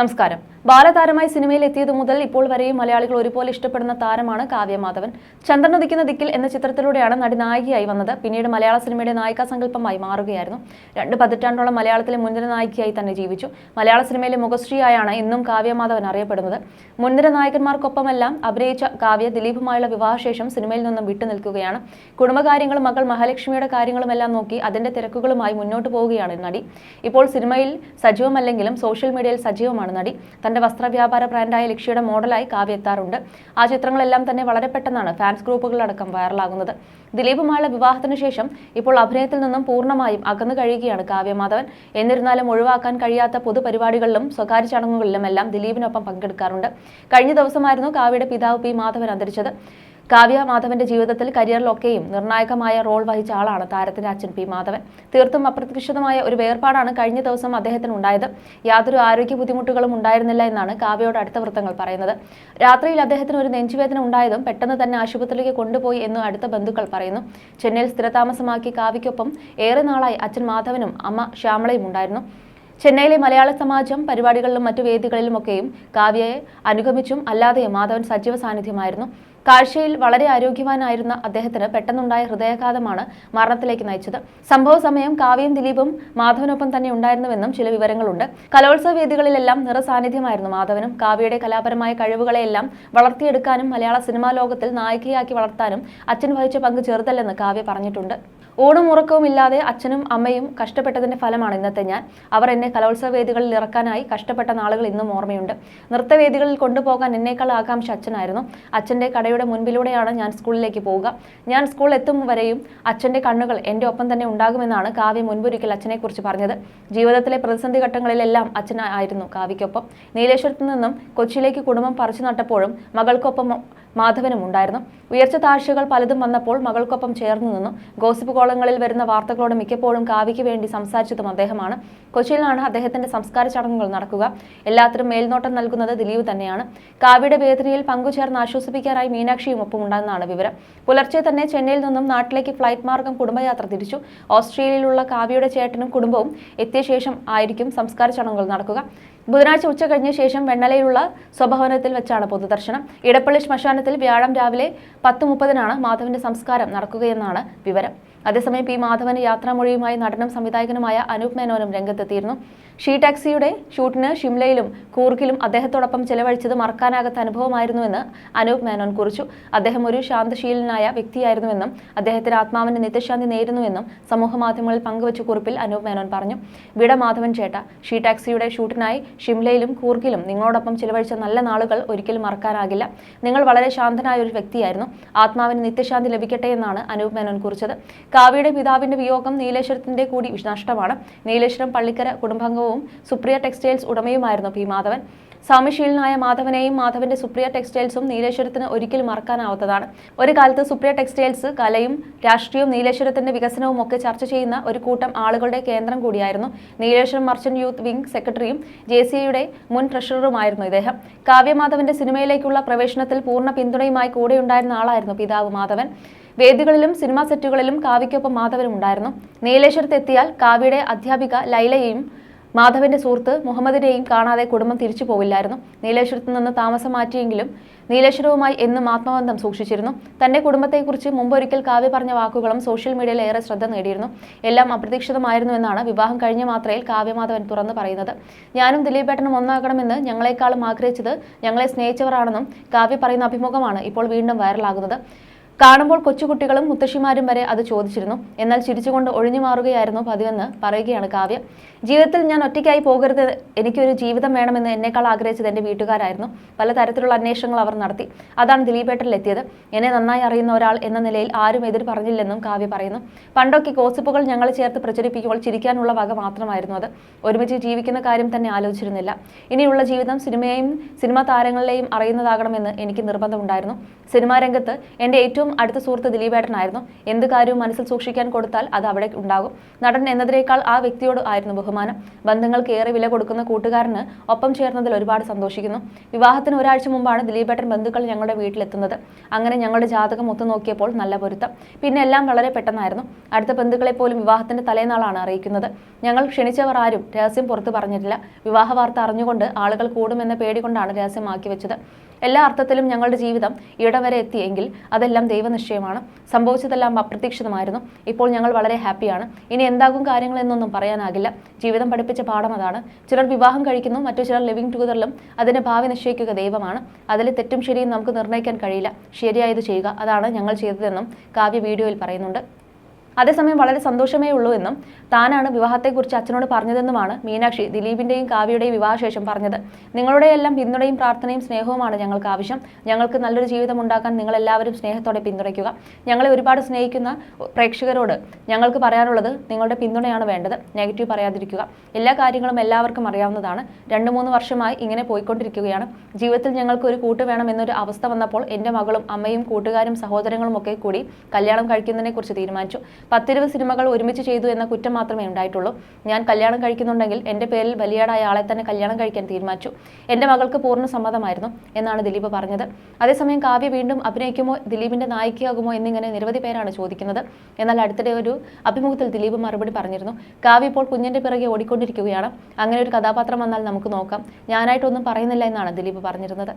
നമസ്കാരം. ബാലതാരമായി സിനിമയിൽ എത്തിയതു മുതൽ ഇപ്പോൾ വരെയും മലയാളികൾ ഒരുപോലെ ഇഷ്ടപ്പെടുന്ന താരമാണ് കാവ്യ മാധവൻ. ഉദിക്കുന്ന ദിക്കിൽ എന്ന ചിത്രത്തിലൂടെയാണ് നടി നായികയായി വന്നത്. പിന്നീട് മലയാള സിനിമയുടെ നായികാ സങ്കല്പമായി മാറുകയായിരുന്നു. രണ്ട് പതിറ്റാണ്ടോളം മലയാളത്തിലെ മുൻനിര നായികയായി തന്നെ ജീവിച്ചു. മലയാള സിനിമയിലെ മുഖശ്രീയായാണ് ഇന്നും കാവ്യ മാധവൻ അറിയപ്പെടുന്നത്. മുൻനിര നായകന്മാർക്കൊപ്പമെല്ലാം അഭിനയിച്ച കാവ്യ ദിലീപുമായുള്ള വിവാഹശേഷം സിനിമയിൽ നിന്നും വിട്ടുനിൽക്കുകയാണ് കുടുംബകാര്യങ്ങളും മകൾ മഹാലക്ഷ്മിയുടെ കാര്യങ്ങളുമെല്ലാം നോക്കി അതിന്റെ തിരക്കുകളുമായി മുന്നോട്ട് പോവുകയാണ് നടി. ഇപ്പോൾ സിനിമയിൽ സജീവമല്ലെങ്കിലും സോഷ്യൽ മീഡിയയിൽ സജീവമാണ്. നടി. തന്റെ വസ്ത്രവ്യാപാര ബ്രാൻഡായ ലക്ഷ്യയുടെ മോഡലായി കാവ്യ എത്താറുണ്ട്. ആ ചിത്രങ്ങളെല്ലാം തന്നെ വളരെ പെട്ടെന്നാണ് ഫാൻസ് ഗ്രൂപ്പുകളടക്കം വൈറലാകുന്നത് ദിലീപുമായുള്ള വിവാഹത്തിന് ശേഷം ഇപ്പോൾ അഭിനയത്തിൽ നിന്നും പൂർണമായും അകന്നു കഴിയുകയാണ് കാവ്യ മാധവൻ. എന്നിരുന്നാലും ഒഴിവാക്കാൻ കഴിയാത്ത പൊതുപരിപാടികളിലും സ്വകാര്യ ചടങ്ങുകളിലും എല്ലാം ദിലീപിനൊപ്പം പങ്കെടുക്കാറുണ്ട്. കഴിഞ്ഞ ദിവസമായിരുന്നു കാവ്യയുടെ പിതാവ് പി മാധവൻ അന്തരിച്ചത്. കാവ്യ മാധവന്റെ ജീവിതത്തിൽ കരിയറിലൊക്കെയും നിർണായകമായ റോൾ വഹിച്ച ആളാണ് താരത്തിന്റെ അച്ഛൻ പി മാധവൻ. തീർത്തും അപ്രതീക്ഷിതമായ ഒരു വേർപാടാണ് കഴിഞ്ഞ ദിവസം അദ്ദേഹത്തിന് ഉണ്ടായത്. യാതൊരു ആരോഗ്യ ബുദ്ധിമുട്ടുകളും ഉണ്ടായിരുന്നില്ല എന്നാണ് കാവ്യയോട് അടുത്ത വൃത്തങ്ങൾ പറയുന്നത്. രാത്രിയിൽ അദ്ദേഹത്തിന് ഒരു നെഞ്ചുവേദന ഉണ്ടായതും പെട്ടെന്ന് തന്നെ ആശുപത്രിയിലേക്ക് കൊണ്ടുപോയി എന്നും അടുത്ത ബന്ധുക്കൾ പറയുന്നു. ചെന്നൈയിൽ സ്ഥിരതാമസമാക്കി കാവ്യയ്ക്കൊപ്പം ഏറെ നാളായി അച്ഛൻ മാധവനും അമ്മ ശ്യാമളയും ഉണ്ടായിരുന്നു. ചെന്നൈയിലെ മലയാള സമാജം പരിപാടികളിലും മറ്റു വേദികളിലുമൊക്കെയും കാവ്യയെ അനുഗമിച്ചും അല്ലാതെയും മാധവൻ സജീവ സാന്നിധ്യമായിരുന്നു. കാഴ്ചയിൽ വളരെ ആരോഗ്യവാനായിരുന്ന അദ്ദേഹത്തിന് പെട്ടെന്നുണ്ടായ ഹൃദയാഘാതമാണ് മരണത്തിലേക്ക് നയിച്ചത്. സംഭവ സമയം കാവ്യയും ദിലീപും മാധവനൊപ്പം തന്നെ ഉണ്ടായിരുന്നുവെന്നും ചില വിവരങ്ങളുണ്ട്. കലോത്സവ വേദികളിലെല്ലാം നിറസാന്നിധ്യമായിരുന്നു മാധവനും. കാവ്യയുടെ കലാപരമായ കഴിവുകളെയെല്ലാം വളർത്തിയെടുക്കാനും മലയാള സിനിമാ ലോകത്തിൽ നായികയാക്കി വളർത്താനും അച്ഛൻ വഹിച്ച പങ്ക് ചെറുതല്ലെന്ന് കാവ്യ പറഞ്ഞിട്ടുണ്ട്. ഊണും ഉറക്കവും ഇല്ലാതെ അച്ഛനും അമ്മയും കഷ്ടപ്പെട്ടതിന്റെ ഫലമാണ് ഇന്നത്തെ ഞാൻ. അവർ എന്നെ കലോത്സവ വേദികളിൽ ഇറക്കാനായി കഷ്ടപ്പെട്ട നാളുകൾ ഇന്നും ഓർമ്മയുണ്ട്. നൃത്തവേദികളിൽ കൊണ്ടുപോകാൻ എന്നേക്കാൾ ആകാംക്ഷ അച്ഛനായിരുന്നു. അച്ഛന്റെ കടയുടെ മുൻപിലൂടെയാണ് ഞാൻ സ്കൂളിലേക്ക് പോവുക. ഞാൻ സ്കൂളിൽ എത്തും വരെയും അച്ഛന്റെ കണ്ണുകൾ എന്റെ ഒപ്പം തന്നെ ഉണ്ടാകുമെന്നാണ് കാവ്യ മുൻപൊരിക്കൽ അച്ഛനെക്കുറിച്ച് പറഞ്ഞത്. ജീവിതത്തിലെ പ്രതിസന്ധി ഘട്ടങ്ങളിലെല്ലാം അച്ഛനായിരുന്നു കാവ്യക്കൊപ്പം നീലേശ്വരത്ത് നിന്നും കൊച്ചിയിലേക്ക് കുടുംബം പറിച്ചു നട്ടപ്പോഴും മകൾക്കൊപ്പം മാധവനും ഉണ്ടായിരുന്നു. ഉയർച്ച താഴ്ചകൾ പലതും വന്നപ്പോൾ മകൾക്കൊപ്പം ചേർന്നു നിന്നു. ഗോസിപ്പ് കോളങ്ങളിൽ വരുന്ന വാർത്തകളോട് മിക്കപ്പോഴും കാവ്യയ്ക്ക് വേണ്ടി സംസാരിച്ചതും അദ്ദേഹമാണ്. കൊച്ചിയിലാണ് അദ്ദേഹത്തിന്റെ സംസ്കാര ചടങ്ങുകൾ നടക്കുക. എല്ലാത്തിനും മേൽനോട്ടം നൽകുന്നത് ദിലീപ് തന്നെയാണ്. കാവ്യയുടെ വേദനയിൽ പങ്കുചേർന്ന് ആശ്വസിപ്പിക്കാനായി മീനാക്ഷിയും ഒപ്പം ഉണ്ടെന്നാണ് വിവരം. പുലർച്ചെ തന്നെ ചെന്നൈയിൽ നിന്നും നാട്ടിലേക്ക് ഫ്ലൈറ്റ് മാർഗം കുടുംബയാത്ര തിരിച്ചു. ഓസ്ട്രേലിയയിലുള്ള കാവ്യയുടെ ചേട്ടനും കുടുംബവും എത്തിയ ശേഷം ആയിരിക്കും സംസ്കാര ചടങ്ങുകൾ നടക്കുക. ബുധനാഴ്ച ഉച്ച കഴിഞ്ഞ ശേഷം വെണ്ണലയിലുള്ള സ്വഭവനത്തിൽ വെച്ചാണ് പൊതുദർശനം. ഇടപ്പള്ളി ശ്മശാനത്തിൽ വ്യാഴം രാവിലെ പത്ത് മുപ്പതിനാണ് മാധവന്റെ സംസ്കാരം നടക്കുകയെന്നാണ് വിവരം. അതേസമയം പി മാധവന് യാത്രാമൊഴിയുമായി നടനും സംവിധായകനുമായ അനൂപ് മേനോനും രംഗത്തെത്തിയിരുന്നു. ഷീ ടാക്സിയുടെ ഷൂട്ടിന് ഷിംലയിലും കൂർഗിലും അദ്ദേഹത്തോടൊപ്പം ചെലവഴിച്ചത് മറക്കാനാകാത്ത അനുഭവമായിരുന്നുവെന്ന് അനൂപ് മേനോൻ കുറിച്ചു. അദ്ദേഹം ഒരു ശാന്തശീലനായ വ്യക്തിയായിരുന്നുവെന്നും അദ്ദേഹത്തിന് ആത്മാവിന്റെ നിത്യശാന്തി നേരുന്നുവെന്നും സമൂഹമാധ്യമങ്ങളിൽ പങ്കുവച്ച കുറിപ്പിൽ അനൂപ് മേനോൻ പറഞ്ഞു. വിട മാധവൻ ചേട്ട ഷീ ടാക്സിയുടെ ഷൂട്ടിനായി ഷിംലയിലും കൂർഗിലും നിങ്ങളോടൊപ്പം ചെലവഴിച്ച നല്ല നാളുകൾ ഒരിക്കലും മറക്കാനാകില്ല. നിങ്ങൾ വളരെ ശാന്തനായ ഒരു വ്യക്തിയായിരുന്നു. ആത്മാവിന് നിത്യശാന്തി ലഭിക്കട്ടെ എന്നാണ് അനൂപ് മേനോൻ കുറിച്ചത്. കാവ്യയുടെ പിതാവിന്റെ വിയോഗം നീലേശ്വരത്തിന്റെ കൂടി നഷ്ടമാണ് നീലേശ്വരം പള്ളിക്കര കുടുംബാംഗവും സുപ്രിയ ടെക്സ്റ്റൈൽസ് ഉടമയുമായിരുന്നു പി മാധവൻ. സാമ്യശീലനായ മാധവനെയും മാധവന്റെ സുപ്രിയ ടെക്സ്റ്റൈൽസും നീലേശ്വരത്തിന് ഒരിക്കലും മറക്കാനാവാത്തതാണ്. ഒരു കാലത്ത് സുപ്രിയ ടെക്സ്റ്റൈൽസ് കലയും രാഷ്ട്രീയവും നീലേശ്വരത്തിന്റെ വികസനവും ഒക്കെ ചർച്ച ചെയ്യുന്ന ഒരു കൂട്ടം ആളുകളുടെ കേന്ദ്രം കൂടിയായിരുന്നു. നീലേശ്വരം മർച്ചന്റ് യൂത്ത് വിംഗ് സെക്രട്ടറിയും ജെ മുൻ ട്രഷററുമായിരുന്നു ഇദ്ദേഹം. കാവ്യമാധവന്റെ സിനിമയിലേക്കുള്ള പ്രവേശനത്തിൽ പൂർണ പിന്തുണയുമായി കൂടെയുണ്ടായിരുന്ന ആളായിരുന്നു പിതാവ് മാധവൻ. വേദികളിലും സിനിമാ സെറ്റുകളിലും കാവ്യയ്ക്കൊപ്പം മാധവനും ഉണ്ടായിരുന്നു നീലേശ്വരത്തെത്തിയാൽ കാവ്യയുടെ അധ്യാപിക ലൈലയെയും മാധവന്റെ സുഹൃത്ത് മുഹമ്മദിനെയും കാണാതെ കുടുംബം തിരിച്ചു പോവില്ലായിരുന്നു. നീലേശ്വരത്ത് നിന്ന് താമസം മാറ്റിയെങ്കിലും നീലേശ്വരവുമായി എന്നും ആത്മബന്ധം സൂക്ഷിച്ചിരുന്നു. തന്റെ കുടുംബത്തെക്കുറിച്ച് മുമ്പൊരിക്കൽ കാവ്യ പറഞ്ഞ വാക്കുകളും സോഷ്യൽ മീഡിയയിൽ ഏറെ ശ്രദ്ധ നേടിയിരുന്നു. എല്ലാം അപ്രതീക്ഷിതമായിരുന്നു എന്നാണ് വിവാഹം കഴിഞ്ഞ മാത്രയിൽ കാവ്യമാധവൻ തുറന്നു പറയുന്നത്. ഞാനും ദിലീപേട്ടനും ഒന്നാകണമെന്ന് ഞങ്ങളെക്കാളും ആഗ്രഹിച്ചത് ഞങ്ങളെ സ്നേഹിച്ചവരാണെന്നും കാവ്യ പറയുന്ന അഭിമുഖമാണ് ഇപ്പോൾ വീണ്ടും വൈറലാകുന്നത്. കാണുമ്പോൾ കൊച്ചുകുട്ടികളും മുത്തശ്ശിമാരും വരെ അത് ചോദിച്ചിരുന്നു. എന്നാൽ ചിരിച്ചുകൊണ്ട് ഒഴിഞ്ഞു മാറുകയായിരുന്നു പതിവെന്ന് പറയുകയാണ് കാവ്യ. ജീവിതത്തിൽ ഞാൻ ഒറ്റയ്ക്കായി പോകരുത്. എനിക്കൊരു ജീവിതം വേണമെന്ന് എന്നേക്കാൾ ആഗ്രഹിച്ചത് എന്റെ വീട്ടുകാരായിരുന്നു. പല തരത്തിലുള്ള അന്വേഷണങ്ങൾ അവർ നടത്തി. അതാണ് ദിലീപേട്ടനിൽ എത്തിയത്. എന്നെ നന്നായി അറിയുന്ന ഒരാൾ എന്ന നിലയിൽ ആരും എതിർ പറഞ്ഞില്ലെന്നും കാവ്യ പറയുന്നു. പണ്ടൊക്കെ ഗോസിപ്പുകൾ ഞങ്ങൾ ചേർത്ത് പ്രചരിപ്പിക്കുമ്പോൾ ചിരിക്കാനുള്ള വക മാത്രമായിരുന്നു അത്. ഒരുമിച്ച് ജീവിക്കുന്ന കാര്യം തന്നെ ആലോചിച്ചിരുന്നില്ല. ഇനിയുള്ള ജീവിതം സിനിമയെയും സിനിമാ താരങ്ങളെയും അറിയുന്നതാകണമെന്ന് എനിക്ക് നിർബന്ധമുണ്ടായിരുന്നു. സിനിമാ രംഗത്ത് എന്റെ ഏറ്റവും ഏറ്റവും അടുത്ത സുഹൃത്ത് ദിലീപേട്ടനായിരുന്നു. എന്ത് കാര്യവും മനസ്സിൽ സൂക്ഷിക്കാൻ കൊടുത്താൽ അത് അവിടെ ഉണ്ടാകും. നടൻ എന്നതിനേക്കാൾ ആ വ്യക്തിയോട് ആയിരുന്നു ബഹുമാനം. ബന്ധങ്ങൾക്ക് ഏറെ വില കൊടുക്കുന്ന കൂട്ടുകാരന് ഒപ്പം ചേർന്നതിൽ ഒരുപാട് സന്തോഷിക്കുന്നു. വിവാഹത്തിന് ഒരാഴ്ച മുമ്പാണ് ദിലീപേട്ടൻ ബന്ധുക്കൾ ഞങ്ങളുടെ വീട്ടിലെത്തുന്നത്. അങ്ങനെ ഞങ്ങളുടെ ജാതകം ഒത്തുനോക്കിയപ്പോൾ നല്ല പൊരുത്തം. പിന്നെ എല്ലാം വളരെ പെട്ടെന്നായിരുന്നു. അടുത്ത ബന്ധുക്കളെ പോലും വിവാഹത്തിന്റെ തലേനാളാണ് അറിയിക്കുന്നത്. ഞങ്ങൾ ക്ഷണിച്ചവർ ആരും രഹസ്യം പുറത്തു പറഞ്ഞിട്ടില്ല. വിവാഹ വാർത്ത അറിഞ്ഞുകൊണ്ട് ആളുകൾ കൂടുമെന്ന പേടി കൊണ്ടാണ് രഹസ്യമാക്കി വെച്ചത്. എല്ലാ അർത്ഥത്തിലും ഞങ്ങളുടെ ജീവിതം ഇടവരെ എത്തിയെങ്കിൽ അതെല്ലാം ദൈവനിശ്ചയമാണ്. സംഭവിച്ചതെല്ലാം അപ്രതീക്ഷിതമായിരുന്നു. ഇപ്പോൾ ഞങ്ങൾ വളരെ ഹാപ്പിയാണ്. ഇനി എന്താകും കാര്യങ്ങൾ എന്നൊന്നും പറയാനാകില്ല. ജീവിതം പഠിപ്പിച്ച പാഠം അതാണ്. ചിലർ വിവാഹം കഴിക്കുന്നു മറ്റു ചിലർ ലിവിങ് ടുഗദറിലും അതിന്റെ ഭാവി നിശ്ചയിക്കുക ദൈവമാണ്. അതിൽ തെറ്റും ശരിയും നമുക്ക് നിർണയിക്കാൻ കഴിയില്ല. ശരിയായത് ചെയ്യുക അതാണ് ഞങ്ങൾ ചെയ്തതെന്നും കാവ്യ വീഡിയോയിൽ പറയുന്നുണ്ട്. അതേസമയം വളരെ സന്തോഷമേ ഉള്ളൂ എന്നും താനാണ് വിവാഹത്തെക്കുറിച്ച് അച്ഛനോട് പറഞ്ഞതെന്നുമാണ് മീനാക്ഷി ദിലീപിന്റെയും കാവ്യയുടെയും വിവാഹശേഷം പറഞ്ഞത്. നിങ്ങളുടെ എല്ലാം പിന്തുണയും പ്രാർത്ഥനയും സ്നേഹവുമാണ് ഞങ്ങൾക്ക് ആവശ്യം. ഞങ്ങൾക്ക് നല്ലൊരു ജീവിതം ഉണ്ടാക്കാൻ നിങ്ങളെല്ലാവരും സ്നേഹത്തോടെ പിന്തുണയ്ക്കുക. ഞങ്ങളെ ഒരുപാട് സ്നേഹിക്കുന്ന പ്രേക്ഷകരോട് ഞങ്ങൾക്ക് പറയാനുള്ളത് നിങ്ങളുടെ പിന്തുണയാണ് വേണ്ടത്. നെഗറ്റീവ് പറയാതിരിക്കുക. എല്ലാ കാര്യങ്ങളും എല്ലാവർക്കും അറിയാവുന്നതാണ്. രണ്ട് മൂന്ന് വർഷമായി ഇങ്ങനെ പോയിക്കൊണ്ടിരിക്കുകയാണ്. ജീവിതത്തിൽ ഞങ്ങൾക്ക് ഒരു കൂട്ട് വേണം എന്നൊരു അവസ്ഥ വന്നപ്പോൾ എന്റെ മകളും അമ്മയും കൂട്ടുകാരും സഹോദരങ്ങളും ഒക്കെ കൂടി കല്യാണം കഴിക്കുന്നതിനെ കുറിച്ച് തീരുമാനിച്ചു. പത്തിരുപത് സിനിമകൾ ഒരുമിച്ച് ചെയ്തു എന്ന കുറ്റം മാത്രമേ ഉണ്ടായിട്ടുള്ളൂ. ഞാൻ കല്യാണം കഴിക്കുന്നുണ്ടെങ്കിൽ എന്റെ പേരിൽ ബലിയാടായ ആളെ തന്നെ കല്യാണം കഴിക്കാൻ തീരുമാനിച്ചു. എന്റെ മകൾക്ക് പൂർണ സമ്മതമായിരുന്നു എന്നാണ് ദിലീപ് പറഞ്ഞത്. അതേസമയം കാവ്യ വീണ്ടും അഭിനയിക്കുമോ ദിലീപിന്റെ നായികയാകുമോ എന്നിങ്ങനെ നിരവധി പേരാണ് ചോദിക്കുന്നത്. എന്നാൽ അടുത്തിടെ ഒരു അഭിമുഖത്തിൽ ദിലീപ് മറുപടി പറഞ്ഞിരുന്നു. കാവ്യ ഇപ്പോൾ കുഞ്ഞിന്റെ പിറകെ ഓടിക്കൊണ്ടിരിക്കുകയാണ്. അങ്ങനെ ഒരു കഥാപാത്രം വന്നാൽ നമുക്ക് നോക്കാം. ഞാനായിട്ടൊന്നും പറയുന്നില്ല എന്നാണ് ദിലീപ് പറഞ്ഞിരുന്നത്.